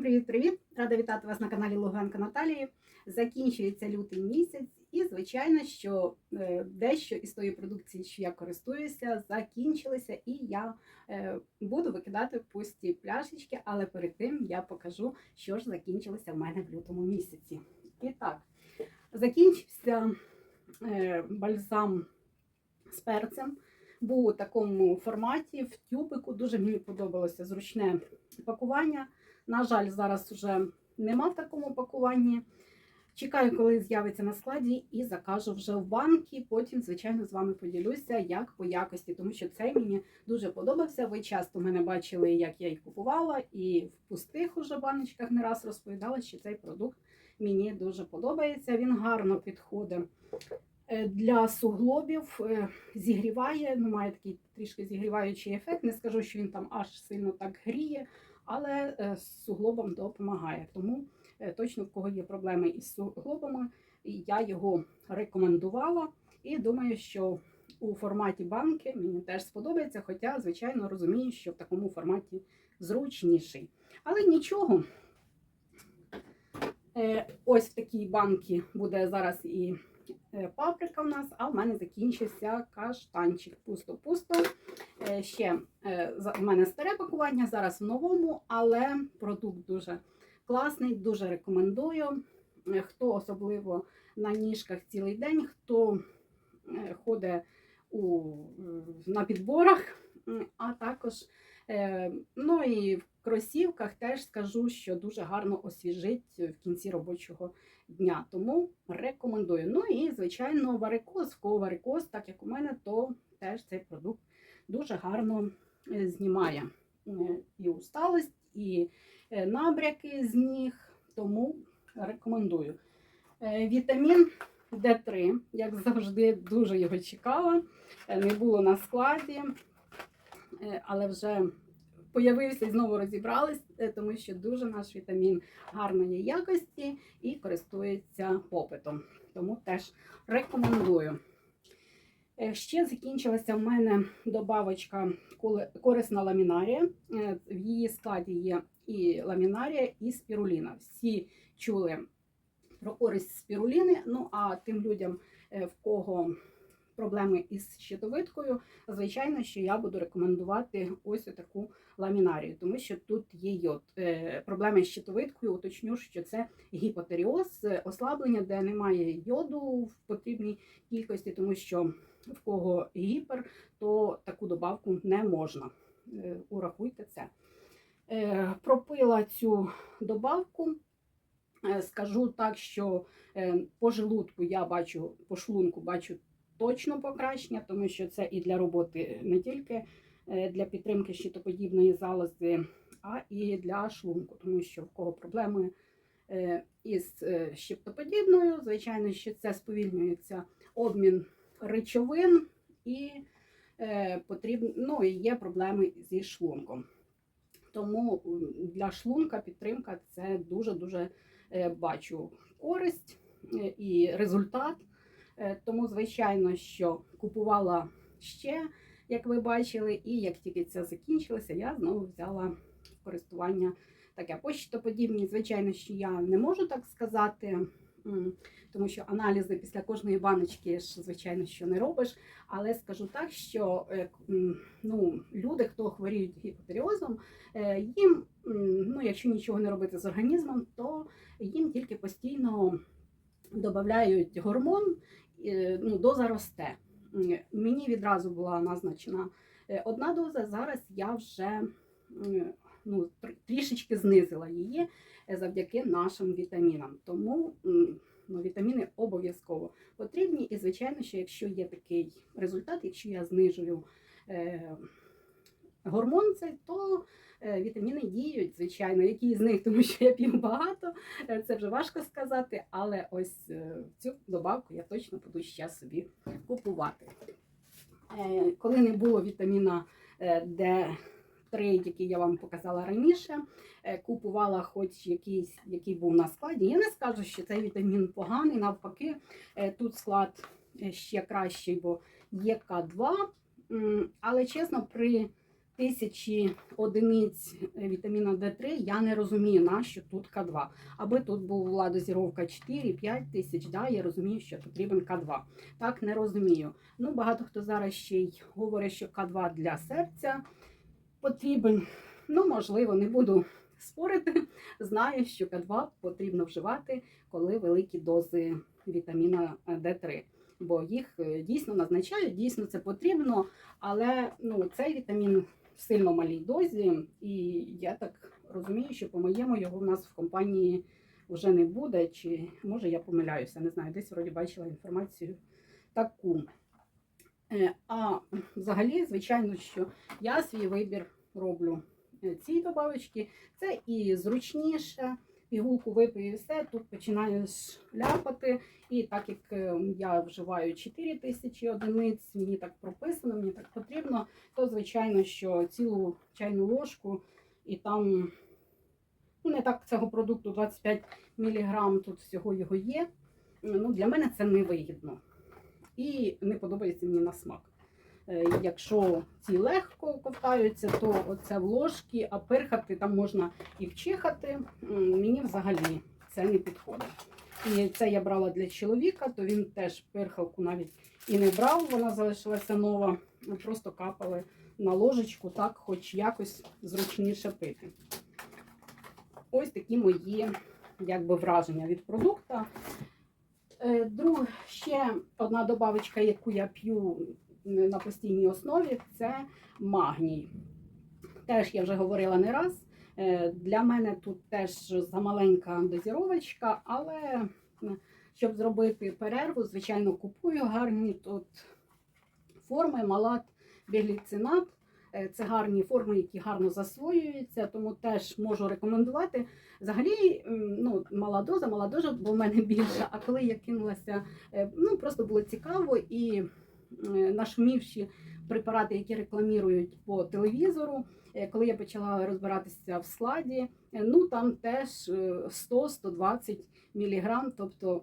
Всім привіт-привіт! Рада вітати вас на каналі Луганка Наталії. Закінчується лютий місяць, і звичайно, що е, дещо із тої продукції, що я користуюся, закінчилися, і я е, буду викидати пусті пляшечки, але перед тим я покажу, що ж закінчилося в мене в лютому місяці. І так, закінчився е, бальзам з перцем. Був у такому форматі в тюбику. Дуже мені подобалося зручне пакування. На жаль, зараз вже нема в такому пакуванні. Чекаю, коли з'явиться на складі, і закажу вже в банки. Потім, звичайно, з вами поділюся, як по якості, тому що цей мені дуже подобався. Ви часто мене бачили, як я їх купувала, і в пустих уже баночках не раз розповідала, що цей продукт мені дуже подобається. Він гарно підходить е, для суглобів, е, зігріває, ну, має такий трішки зігріваючий ефект. Не скажу, що він там аж сильно так гріє, але е, суглобам допомагає. Тому е, точно в кого є проблеми із суглобами, я його рекомендувала. І думаю, що у форматі банки мені теж сподобається, хоча, звичайно, розумію, що в такому форматі зручніший. Але нічого. Е, Ось в такій банці буде зараз і паприка в нас, а в мене закінчився каштанчик. Пусто-пусто. Е, Ще е, в мене старе пакування, зараз в новому, але продукт дуже класний, дуже рекомендую. Е, Хто особливо на ніжках цілий день, хто е, ходить у, на підборах, а також е, ну і в кросівках теж скажу, що дуже гарно освіжить в кінці робочого дня. Тому рекомендую. Ну і, звичайно, варикоз, кого варикоз, так як у мене, то теж цей продукт дуже гарно е, знімає е, і усталость, і е, набряки з ніг. Тому рекомендую. Е, Вітамін Д3, як завжди, дуже його чекала. Е, Не було на складі, е, але вже появився і знову розібрались, е, тому що дуже наш вітамін гарної якості і користується попитом. Тому теж рекомендую. Е, Ще закінчилася в мене добавочка корисна ламінарія. Е, В її складі є і ламінарія, і спіруліна. Всі чули про користь спіруліни. Ну а тим людям, е, в кого проблеми із щитовидкою, звичайно, що я буду рекомендувати ось таку ламінарію, тому що тут є йод. Е, Проблеми з щитовидкою, уточню, що це гіпотеріоз, е, ослаблення, де немає йоду в потрібній кількості, тому що в кого гіпер, то таку добавку не можна. Е, Урахуйте це. Пропила цю добавку. Скажу так, що по желудку я бачу, по шлунку бачу точно покращення, тому що це і для роботи не тільки е, для підтримки щитоподібної залози, а і для шлунку, тому що в кого проблеми е, із е, щитоподібною, звичайно, що це сповільнюється обмін речовин і е, потрібно, ну, і є проблеми зі шлунком. Тому для шлунка підтримка це дуже-дуже е, бачу користь е, і результат. Е, Тому, звичайно, що купувала ще, як ви бачили, і як тільки це закінчилося, я знову взяла користування таке. Почтоподібні, звичайно, що я не можу так сказати, тому що аналізи після кожної баночки ж, звичайно, що не робиш. Але скажу так, що е, ну, люди, хто хворіють гіпотеріозом, е, їм, ну, якщо нічого не робити з організмом, то їм тільки постійно додають гормон, ну, доза росте. Мені відразу була назначена е, одна доза, зараз я вже ну, трішечки знизила її е, завдяки нашим вітамінам. Тому ну, вітаміни обов'язково потрібні. І, звичайно, що якщо є такий результат, якщо я знижую е, гормон цей, то е, вітаміни діють, звичайно, які з них, тому що я п'ю багато, е, це вже важко сказати, але ось е, цю добавку я точно буду ще собі купувати. Коли не було вітаміна е, D3, який я вам показала раніше, купувала хоч якийсь, який був на складі. Я не скажу, що цей вітамін поганий, навпаки, тут склад ще кращий, бо є К2. Але чесно, при тисячі одиниць вітаміна Д3, я не розумію, на що тут К2. Аби тут була дозіровка 4-5 тисяч, да, я розумію, що потрібен К2. Так не розумію. Ну, багато хто зараз ще й говорить, що К2 для серця потрібен. Ну, можливо, не буду спорити. Знаю, що К2 потрібно вживати, коли великі дози вітаміна Д3. Бо їх е, дійсно назначають, дійсно це потрібно, але ну, цей вітамін сильно малій дозі, і я так розумію, що по-моєму його в нас в компанії вже не буде, чи може я помиляюся, не знаю, десь вроді бачила інформацію таку. Е, А взагалі, звичайно, що я свій вибір роблю е, ці добавочки. Це і зручніше, пігулку випив і все, тут починаєш ляпати. І так як е, я вживаю 4 тисячі одиниць, мені так прописано, мені так потрібно, то звичайно, що цілу чайну ложку і там ну, не так цього продукту 25 мг, тут всього його є. Ну, для мене це невигідно. І не подобається мені на смак. Е, Якщо ці легко ковтаються, то оце в ложки, а пирхати там можна і вчихати. Мені взагалі це не підходить. І це я брала для чоловіка, то він теж пирхалку навіть і не брав, вона залишилася нова. Просто капали на ложечку, так, хоч якось зручніше пити. Ось такі мої якби, враження від продукту. Е, Друг, ще одна добавочка, яку я п'ю на постійній основі, це магній. Теж я вже говорила не раз. Е, Для мене тут теж замаленька дозіровочка, але щоб зробити перерву, звичайно, купую гарні тут форми, малат, бігліцинат. Е, Це гарні форми, які гарно засвоюються, тому теж можу рекомендувати. Взагалі, ну, мала доза, мала доза, бо в мене більше. А коли я кинулася, е, ну просто було цікаво і нашумівші препарати, які рекламують по телевізору. е, Коли я почала розбиратися в складі, е, ну там теж е, 100-120 мг, тобто.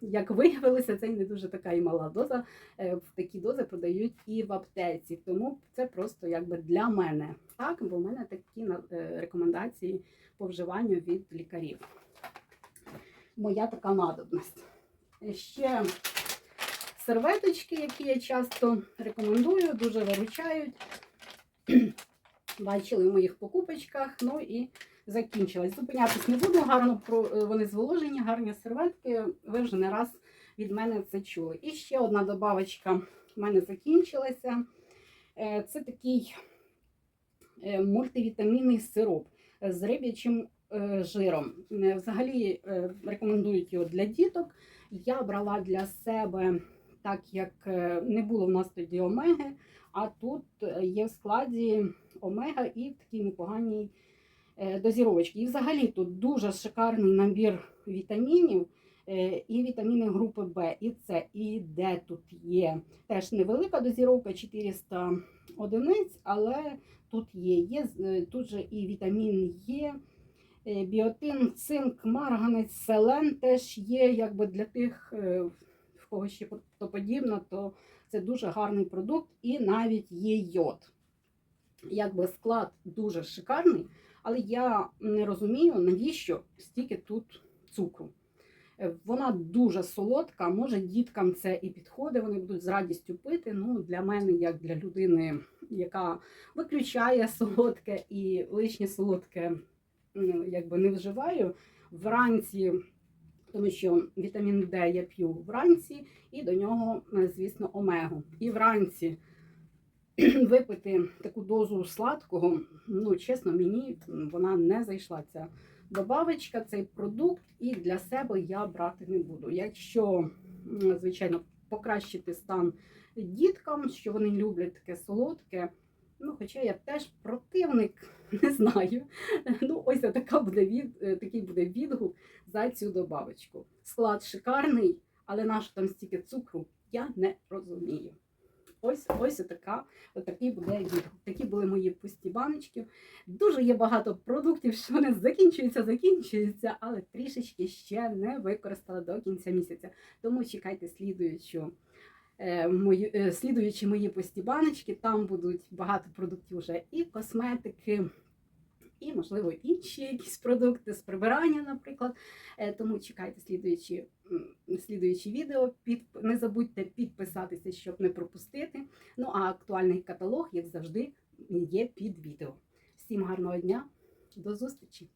Як виявилося, це не дуже така і мала доза. Е, такі дози продають і в аптеці. Тому це просто якби для мене. Так, бо в мене такі е, рекомендації по вживанню від лікарів. Моя така надобність. Е, Ще серветочки, які я часто рекомендую, дуже виручають. Бачили в моїх покупочках. Ну і закінчилась. Зупинятись не буду. Гарно про е, вони зволожені, гарні серветки. Ви вже не раз від мене це чули. І ще одна добавочка в мене закінчилася. Е, Це такий е, мультивітамінний сироп з риб'ячим жиром. Взагалі рекомендують його для діток. Я брала для себе, так як е, не було в нас тоді омеги, а тут е, є в складі омега і в такій непоганій е. І взагалі тут дуже шикарний набір вітамінів. І вітаміни групи Б, і С, і Д тут є. Теж невелика дозіровка 400 одиниць, але тут є. є тут же і вітамін Є, біотин, цинк, марганець, селен теж є. Якби для тих, в кого ще то подібно, то це дуже гарний продукт, і навіть є йод. Якби склад дуже шикарний, але я не розумію, навіщо стільки тут цукру. Е, Вона дуже солодка, може діткам це і підходить, вони будуть з радістю пити. Ну, для мене, як для людини, яка виключає солодке і лишнє солодке ну, якби не вживаю вранці, тому що вітамін Д я п'ю вранці, і до нього, е, звісно, омегу. І вранці випити таку дозу сладкого, ну, чесно, мені вона не зайшла ця добавочка, цей продукт, і для себе я брати не буду. Якщо, звичайно, покращити стан діткам, що вони люблять таке солодке. Ну, хоча я теж противник, не знаю. Ну, ось така буде від, е, такий буде відгук за цю добавочку. Склад шикарний, але наш там стільки цукру, я не розумію. Ось ось така, отакий буде. Такі були мої пусті баночки. Дуже є багато продуктів, що вони закінчуються, закінчуються, але трішечки ще не використала до кінця місяця. Тому чекайте слідуючу е, мої, е, слідуючи мої пусті баночки, там будуть багато продуктів вже і косметики, і, можливо, інші якісь продукти з прибирання, наприклад. Е, Тому чекайте слідуючі, слідуючі відео. Не забудьте підписатися, щоб не пропустити. Ну а актуальний каталог, як завжди, є під відео. Всім гарного дня, до зустрічі!